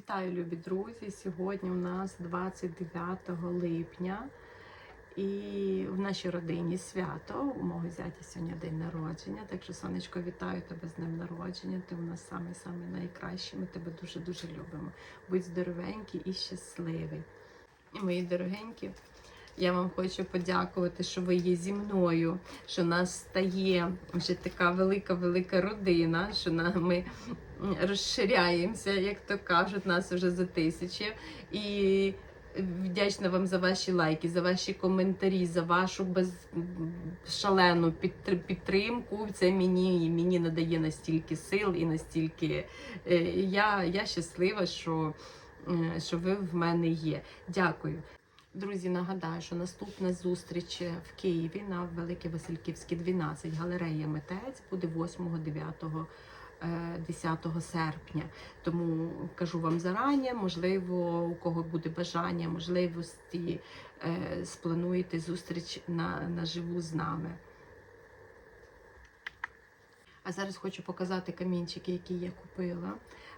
Вітаю, любі друзі! Сьогодні у нас 29 липня, і в нашій родині свято. У мого зятя сьогодні день народження. Так що, сонечко, вітаю тебе з днем народження. Ти у нас самий самий найкращий. Ми тебе дуже дуже любимо. Будь здоровенький і щасливий. І мої дорогенькі. Я вам хочу подякувати, що ви є зі мною, що нас стає вже така велика-велика родина, що на- ми розширяємося, як то кажуть, нас вже за тисячі. І вдячна вам за ваші лайки, за ваші коментарі, за вашу без... шалену підтр- підтримку. Це мені, мені надає настільки сил і настільки е, я, я щаслива, що, е, що ви в мене є. Дякую. Друзі, нагадаю, що наступна зустріч в Києві на Великій Васильківській 12 галерея Митець буде 8-9 10 серпня. Тому кажу вам зарані, можливо, у кого буде бажання, можливості, е, сплануєте зустріч на, наживу з нами. А зараз хочу показати камінчики, які я купила,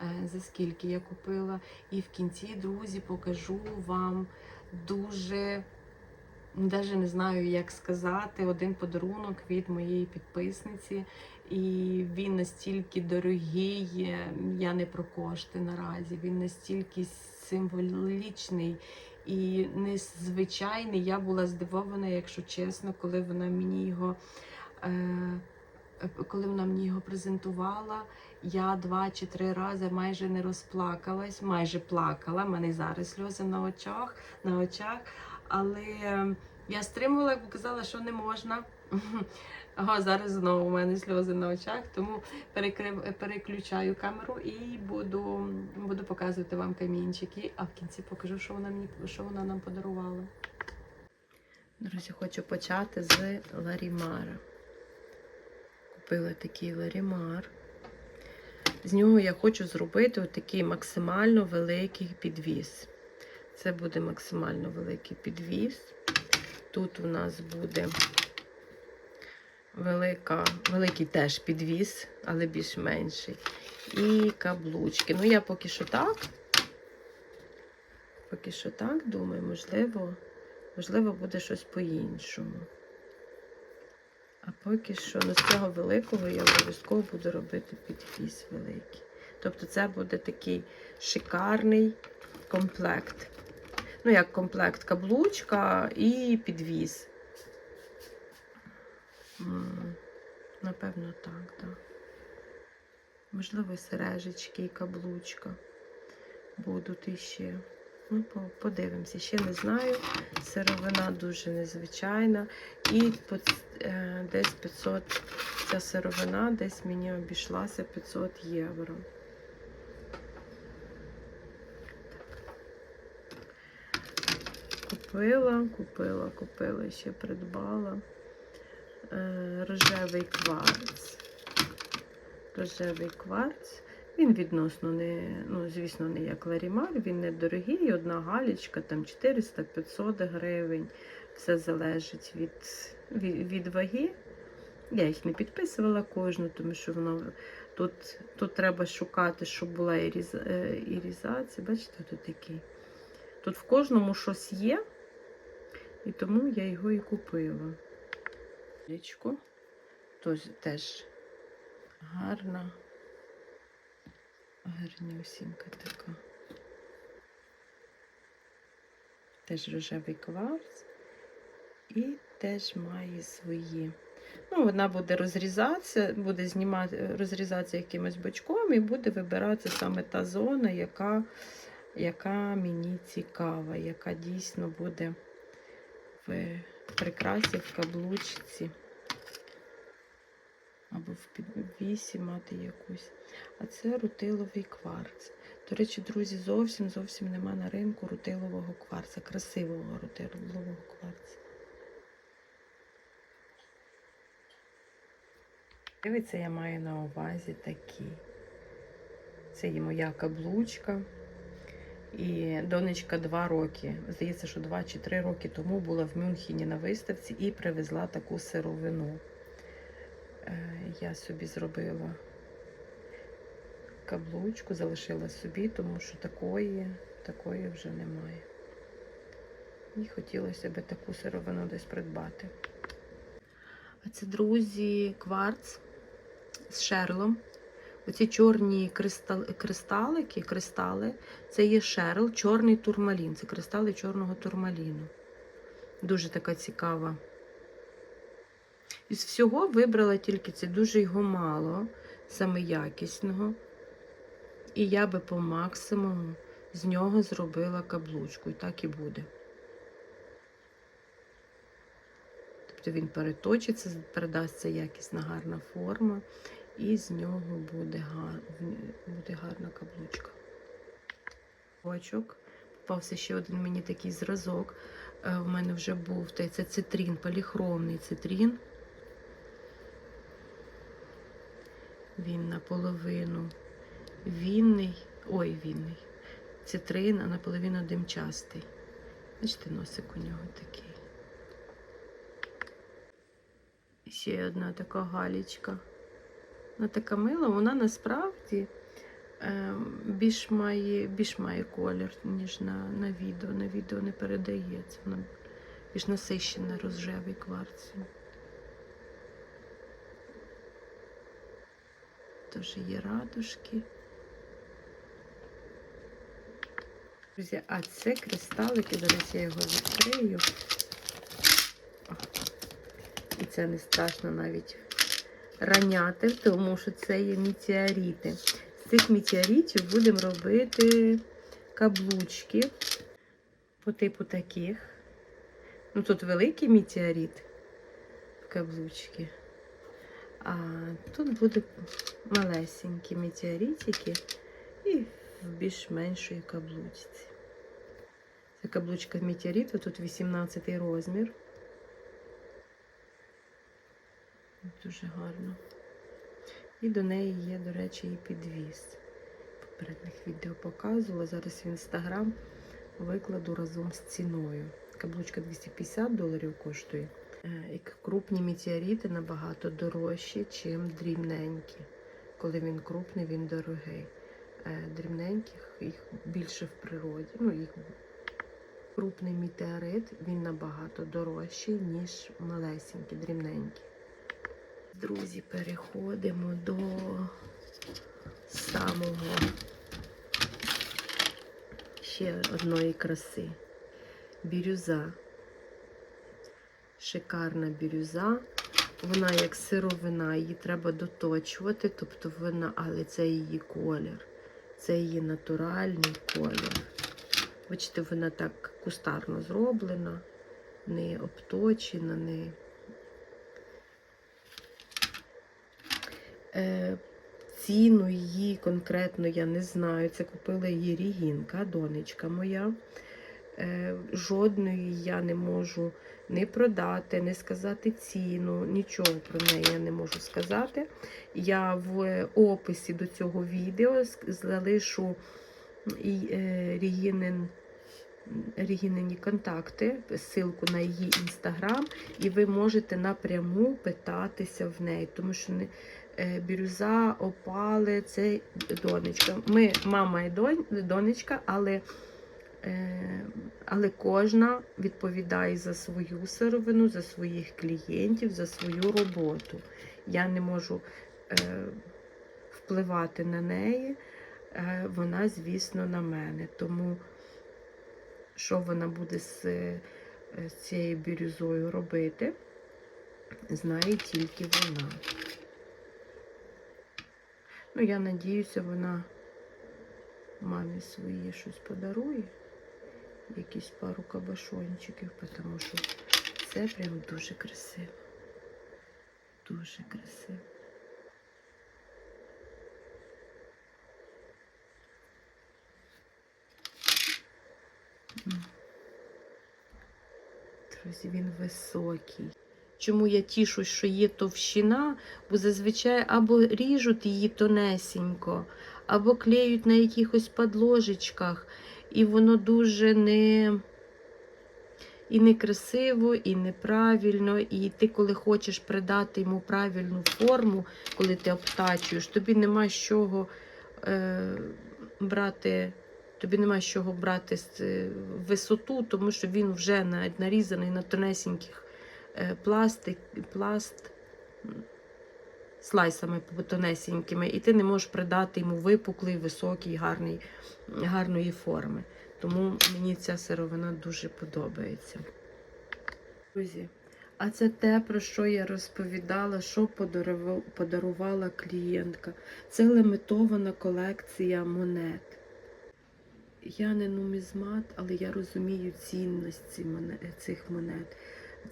е, за скільки я купила. І в кінці, друзі, покажу вам дуже, навіть не знаю, як сказати, один подарунок від моєї підписниці. І він настільки дорогий, е, я не про кошти наразі. Він настільки символічний і незвичайний. Я була здивована, якщо чесно, коли вона мені його. Е- коли вона мені його презентувала, я два чи три рази майже не розплакалась, майже плакала. У мене зараз сльози на очах, на очах. Але я стримувала, бо казала, що не можна. А зараз знову у мене сльози на очах, тому перекрив, переключаю камеру і буду, буду показувати вам камінчики, а в кінці покажу, що вона мені що вона нам подарувала. Друзі, хочу почати з Ларімара. Купила такий ларімар. З нього я хочу зробити отакий максимально великий підвіс. Це буде максимально великий підвіс. Тут у нас буде велика, великий теж підвіс, але більш менший. І каблучки. Ну, я поки що так. Поки що так, думаю, можливо, можливо, буде щось по-іншому. А поки що ну, з цього великого я обов'язково буду робити підвіс великий. Тобто це буде такий шикарний комплект. Ну, як комплект каблучка і підвіс. Напевно, так, так. Можливо, сережечки і каблучка будуть іще. Ну, подивимося, ще не знаю. Сировина дуже незвичайна. І е, десь 500 ця сировина десь мені обійшлася 500 євро. Купила, купила, купила, ще придбала рожевий кварц. Рожевий кварц. Він відносно не, ну, звісно, не як ларімар, він не дорогий, одна галічка, там 400-500 гривень. Все залежить від, від, від ваги. Я їх не підписувала кожну, тому що воно тут, тут треба шукати, щоб була е, ірізація. Бачите, тут такий. Тут в кожному щось є, і тому я його і купила. Річку. Тож теж гарна. Гарнюсінька така. Теж рожевий кварц. І теж має свої. Ну, вона буде розрізатися, буде знімати, розрізатися якимось бочком і буде вибиратися саме та зона, яка, яка мені цікава, яка дійсно буде в прикрасі, в каблучці або в підвісі мати якусь. А це рутиловий кварц. До речі, друзі, зовсім зовсім нема на ринку рутилового кварца, красивого рутилового кварца. Дивіться, я маю на увазі такі. Це є моя каблучка. І донечка 2 роки. Здається, що 2 чи 3 роки тому була в Мюнхені на виставці і привезла таку сировину. Е, Я собі зробила каблучку, залишила собі, тому що такої, такої вже немає. І хотілося б таку сировину десь придбати. А це, друзі, кварц з шерлом. Оці чорні кристал, кристалики, кристали, це є шерл, чорний турмалін. Це кристали чорного турмаліну. Дуже така цікава. Із всього вибрала тільки це дуже його мало, саме якісного. І я би по максимуму з нього зробила каблучку. І так і буде. Тобто він переточиться, передасться якісна гарна форма, і з нього буде, гар... буде гарна каблучка. Очок. Попався ще один мені такий зразок. Е, У мене вже був та це цитрін, поліхромний цитрін. Він наполовину вінний, ой, вінний. Цитрин, а наполовину димчастий. Бачите, носик у нього такий. Ще одна така галічка. Вона така мила, вона насправді е, більш має, більш має колір, ніж на, на відео. На відео не передається. Вона більш насищена розжевий кварцем. Теж є радужки. Друзі, а це кристалики, зараз я його відкрию. І це не страшно навіть раняти, тому що це є метеорити. З цих метеоритів будемо робити каблучки по типу таких. Ну, тут великий метеорит каблучки. А тут буде малесенькі метеоритики і в більш меншої каблучці. Це каблучка метеориту, тут 18 розмір. Дуже гарно. І до неї є, до речі, і підвіз. Попередніх відео показувала. Зараз в інстаграм викладу разом з ціною. Каблучка 250 доларів коштує. Е, І крупні метеорити набагато дорожчі, ніж дрібненькі. Коли він крупний, він дорогий. Е, Дрібненьких їх більше в природі. Ну, їх крупний метеорит, він набагато дорожчий, ніж малесенький, дрібненький. Друзі, переходимо до самого ще одної краси. Бірюза. Шикарна бірюза. Вона як сировина, її треба доточувати, тобто вона, але це її колір. Це її натуральний колір. Бачите, вона так кустарно зроблена, не обточена, не. Ціну її конкретно я не знаю. Це купила її Рігінка, донечка моя. Е, жодної я не можу не продати, не сказати ціну, нічого про неї я не можу сказати. Я в описі до цього відео залишу е, Регінин, Регінині контакти, ссылку на її інстаграм, і ви можете напряму питатися в неї, тому що е, Бірюза, опали, це донечка. Ми мама і донечка, але Е, Але кожна відповідає за свою сировину, за своїх клієнтів, за свою роботу. Я не можу е, впливати на неї, е, вона, звісно, на мене. Тому що вона буде з, е, з цією бірюзою робити, знає тільки вона. Ну, я надіюся, вона мамі своїй щось подарує якісь пару кабашончиків, тому що це прям дуже красиво. Дуже красиво. Друзі, він високий. Чому я тішусь, що є товщина, бо зазвичай або ріжуть її тонесенько, або клеють на якихось подложечках, і воно дуже не і некрасиво, і неправильно. І ти, коли хочеш придати йому правильну форму, коли ти обтачуєш, тобі нема з чого е, брати. Тобі нема з чого брати е, висоту, тому що він вже на- нарізаний на тонесеньких пластик, пласт слайсами тонесенькими, і ти не можеш придати йому випуклий, високий, гарний, гарної форми. Тому мені ця сировина дуже подобається. Друзі, а це те, про що я розповідала, що подарувала клієнтка. Це лимітована колекція монет. Я не нумізмат, але я розумію цінність цих монет.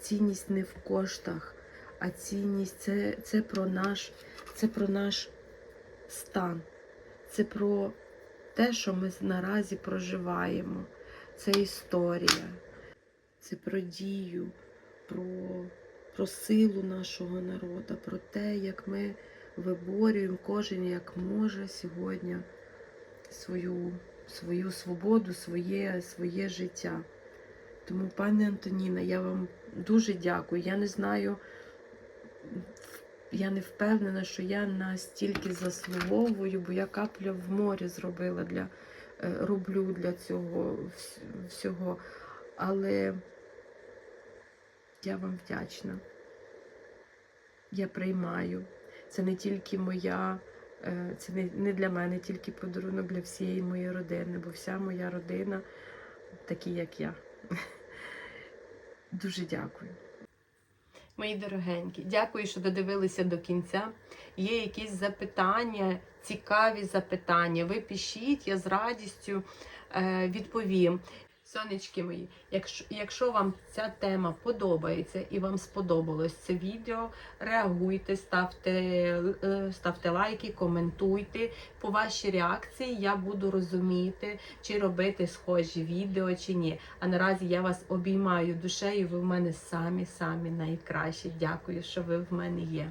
Цінність не в коштах, а цінність це, це, про наш, це про наш стан. Це про те, що ми наразі проживаємо. Це історія, це про дію, про, про силу нашого народу, про те, як ми виборюємо кожен як може сьогодні свою, свою свободу, своє, своє життя. Тому, пане Антоніна, я вам дуже дякую. Я не знаю, я не впевнена, що я настільки заслуговую, бо я капля в морі зробила для е, роблю для цього всього. Але я вам вдячна. Я приймаю. Це не тільки моя, е, це не, для мене тільки подарунок для всієї моєї родини, бо вся моя родина такі, як я. Дуже дякую. Мої дорогенькі, дякую, що додивилися до кінця. Є якісь запитання, цікаві запитання. Ви пишіть, я з радістю е, відповім. Сонечки мої, якщо, якщо вам ця тема подобається і вам сподобалось це відео, реагуйте, ставте, е, ставте лайки, коментуйте. По вашій реакції я буду розуміти, чи робити схожі відео, чи ні. А наразі я вас обіймаю душею. Ви в мене самі самі найкращі. Дякую, що ви в мене є.